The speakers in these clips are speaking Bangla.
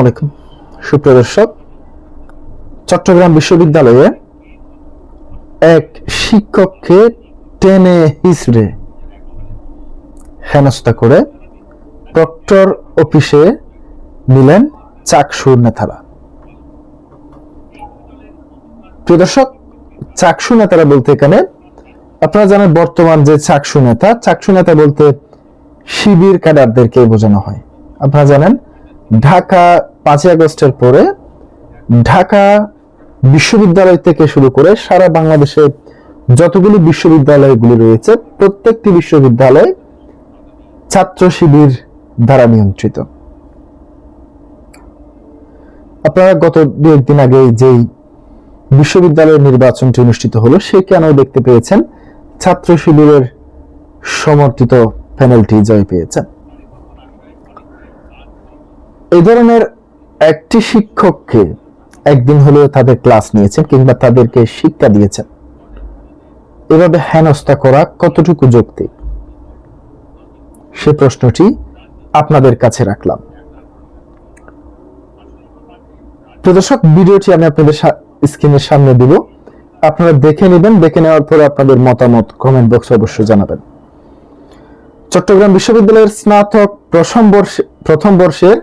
আসসালামু আলাইকুম। সুপ্রিয় দর্শক, চট্টগ্রাম বিশ্ববিদ্যালয়ে এক শিক্ষককে টেনে হিসড়ে হেনস্থা করে প্রক্টর অফিসে নিলেন চাকসুর নেতারা। প্রিয় দর্শক, চাকসু নেতারা বলতে এখানে, আপনারা জানেন বর্তমান যে চাকসু নেতা চাকসু নেতা বলতে শিবির ক্যাডারদেরকে বোঝানো হয়। আপনারা জানেন, ঢাকা পাঁচই আগস্টের পরে ঢাকা বিশ্ববিদ্যালয় থেকে শুরু করে সারা বাংলাদেশে যতগুলি বিশ্ববিদ্যালয়গুলি রয়েছে, প্রত্যেকটি বিশ্ববিদ্যালয় ছাত্র শিবির দ্বারা নিয়ন্ত্রিত। আপনারা গত দু একদিন আগে যেই বিশ্ববিদ্যালয়ের নির্বাচনটি অনুষ্ঠিত হলো সেখানেও দেখতে পেয়েছেন? ছাত্র শিবিরের সমর্থিত প্যানেলটি জয় পেয়েছেন। এই ধরনের একটি শিক্ষককে একদিন হলেও তাদের ক্লাস নিয়েছেন কিংবা তাদেরকে শিক্ষা দিয়েছেন। এভাবে হেনস্থা করা কতটুকু যৌক্তিক? সে প্রশ্নটি আপনাদের কাছে রাখলাম। প্রদর্শক ভিডিওটি আমি আপনাদের স্ক্রিনের সামনে দিব। আপনারা দেখে নেবেন, দেখে নেওয়ার পরে আপনাদের মতামত কমেন্ট বক্সে অবশ্যই জানাবেন। চট্টগ্রাম বিশ্ববিদ্যালয়ের স্নাতক প্রথম বর্ষে প্রথম বর্ষের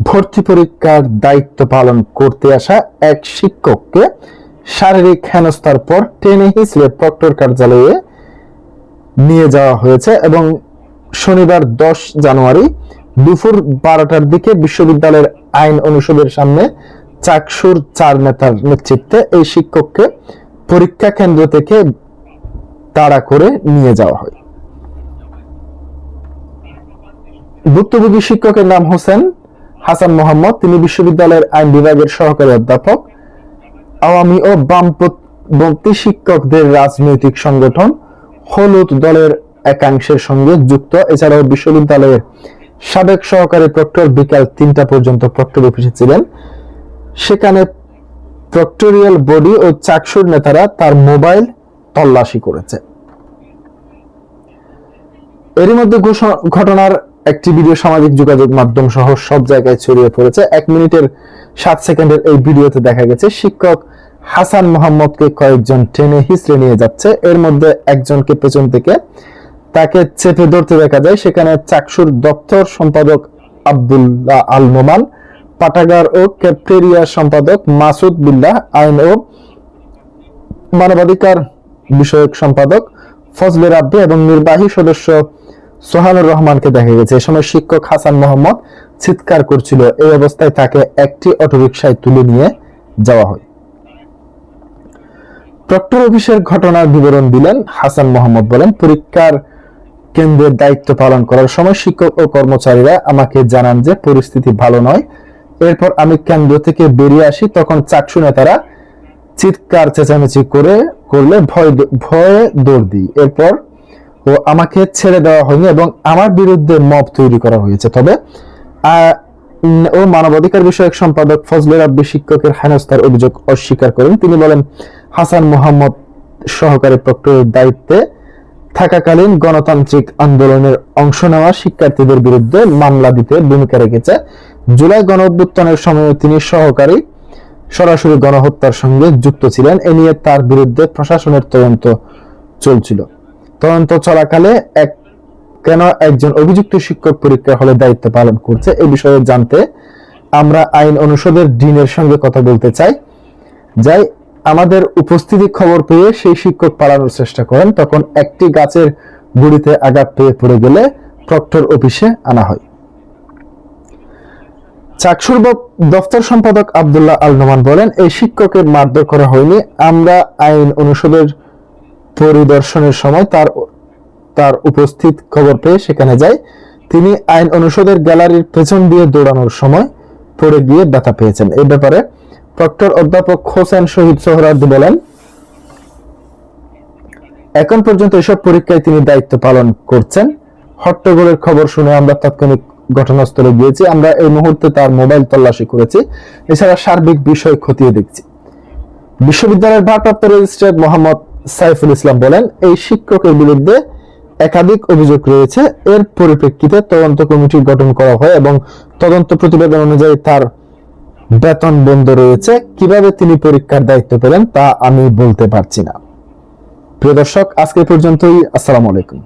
ভর্তি পরীক্ষার দায়িত্ব পালন করতে আসা এক শিক্ষককে শারীরিক হেনস্থার পর টেনে হিসড়ে প্রক্টর কার্যালয়ে নিয়ে যাওয়া হয়েছে এবং শনিবার দশ জানুয়ারি দুপুর বারোটার দিকে বিশ্ববিদ্যালয়ের আইন অনুষদের সামনে চাকসুর চার নেতার নেতৃত্বে এই শিক্ষককে পরীক্ষা কেন্দ্র থেকে তাড়া করে নিয়ে যাওয়া হয়। ভুক্তভোগী শিক্ষকের নাম হোসেন হাসান মোহাম্মদ, তিনি বিশ্ববিদ্যালয়ের আইন বিভাগের সহকারী অধ্যাপক, আওয়ামী ও বামপন্থী শিক্ষকদের রাজনৈতিক সংগঠন, হলুদ দলের একাংশের সঙ্গে যুক্ত। এছাড়াও বিশ্ববিদ্যালয়ের সাবেক সহকারী প্রক্টর বিকাল তিনটা পর্যন্ত প্রক্টর অফিসে ছিলেন। সেখানে প্রক্টোরিয়াল বডি ও চাকসুর নেতারা তার মোবাইল তল্লাশি করেছে। এরই মধ্যে ঘটনার একটি ভিডিও সামাজিক যোগাযোগ মাধ্যম সহ সব জায়গায় ছড়িয়ে পড়েছে। এক মিনিটের সাত সেকেন্ডের এই ভিডিওতে দেখা গেছে, শিক্ষক হাসান মোহাম্মদকে কয়েকজন ট্রেনে হিসড়ে নিয়ে যাচ্ছে। এর মধ্যে একজনকে পেছন থেকে তাকে চেপে ধরতে দেখা যায়। সেখানে চাকসুর দপ্তর সম্পাদক আব্দুল্লাহ আল নোমান পাটাগার ও ক্যাপ্টেরিয়া সম্পাদক মাসুদ বিল্লাহ, আইন ও মানবাধিকার বিষয়ক সম্পাদক ফজলে রাব্বি এবং নির্বাহী সদস্য সোহানুর রহমানকে দেখা গেছে। এ সময় শিক্ষক হাসান মোহাম্মদ চিৎকার করছিল। এই অবস্থায় তাকে একটি অটোরিকশায় তুলে নিয়ে যাওয়া হয়। প্রক্টর অফিসের ঘটনার বিবরণ দিলেন হাসান মোহাম্মদ বলেন, পরীক্ষার কেন্দ্রের দায়িত্ব পালন করার সময় শিক্ষক ও কর্মচারীরা আমাকে জানান যে পরিস্থিতি ভালো নয়। এরপর আমি কেন্দ্র থেকে বেরিয়ে আসি। তখন চাকসু নেতারা চিৎকার চেঁচামেচি করে, করলে ভয় ভয়ে দৌড় দিই। এরপর ও আমাকে ছেড়ে দেওয়া হয়নি এবং আমার বিরুদ্ধে মব তৈরি করা হয়েছে। তবে ও মানবাধিকার বিষয়ক সম্পাদক ফজলে রাব্বি শিক্ষকের হেনস্থার অভিযোগ অস্বীকার করেন। তিনি বলেন, হাসান মোহাম্মদ সহকারী প্রক্টরের দায়িত্বে থাকাকালীন গণতান্ত্রিক আন্দোলনের অংশ নেওয়া শিক্ষার্থীদের বিরুদ্ধে মামলা দিতে ভূমিকা রেখেছে। জুলাই গণ অভ্যুত্থানের সময় তিনি সহকারী, সরাসরি গণহত্যার সঙ্গে যুক্ত ছিলেন। এ নিয়ে তার বিরুদ্ধে প্রশাসনের তদন্ত চলছিল। তদন্ত চলাকালে এক কেন একজন অভিযুক্ত শিক্ষক পরীক্ষা হলে দায়িত্ব পালন করছে এই বিষয়ে জানতে আমরা আইন অনুষদের ডিনের সঙ্গে কথা বলতে চাই। যাই আমাদের উপস্থিতি খবর পেয়ে সেই শিক্ষক পালানোর চেষ্টা করেন, তখন একটি গাছের গুড়িতে আঘাত পেয়ে পড়ে গেলে প্রক্টর অফিসে আনা হয়। চাকসুর দফতর সম্পাদক আবদুল্লাহ আল নোমান বলেন, এই শিক্ষকের মারধর করা হয়নি। আমরা আইন অনুষদের পরিদর্শনের সময় তার তার উপস্থিত খবর পেয়ে সেখানে যায়। তিনি আইন অনুষদের গ্যালারির পেছন দিয়ে দৌড়ানোর সময় পড়ে গিয়ে ব্যথা পেয়েছেন। এই ব্যাপারে প্রক্টর অধ্যাপক হোসেন শহীদ সোহরার্দি বলেন, এখন পর্যন্ত এসব পরীক্ষায় তিনি দায়িত্ব পালন করছেন। হট্টগোলের খবর শুনে আমরা তাৎক্ষণিক ঘটনাস্থলে গিয়েছি। আমরা এই মুহূর্তে তার মোবাইল তল্লাশি করেছি। এছাড়া সার্বিক বিষয় খতিয়ে দেখছি। বিশ্ববিদ্যালয়ের ভারপ্রাপ্ত রেজিস্ট্রার মোহাম্মদ সাইফুল ইসলাম বলেন, এই শিক্ষকের বিরুদ্ধে একাধিক অভিযোগ রয়েছে। এর পরিপ্রেক্ষিতে তদন্ত কমিটি গঠন করা হয় এবং তদন্ত প্রতিবেদন অনুযায়ী তার বেতন বন্ধ রয়েছে। কীভাবে তিনি পরীক্ষার দায়িত্ব পেলেন তা আমি বলতে পারছি না। প্রিয় দর্শক, আজকে পর্যন্তই। আসসালামু আলাইকুম।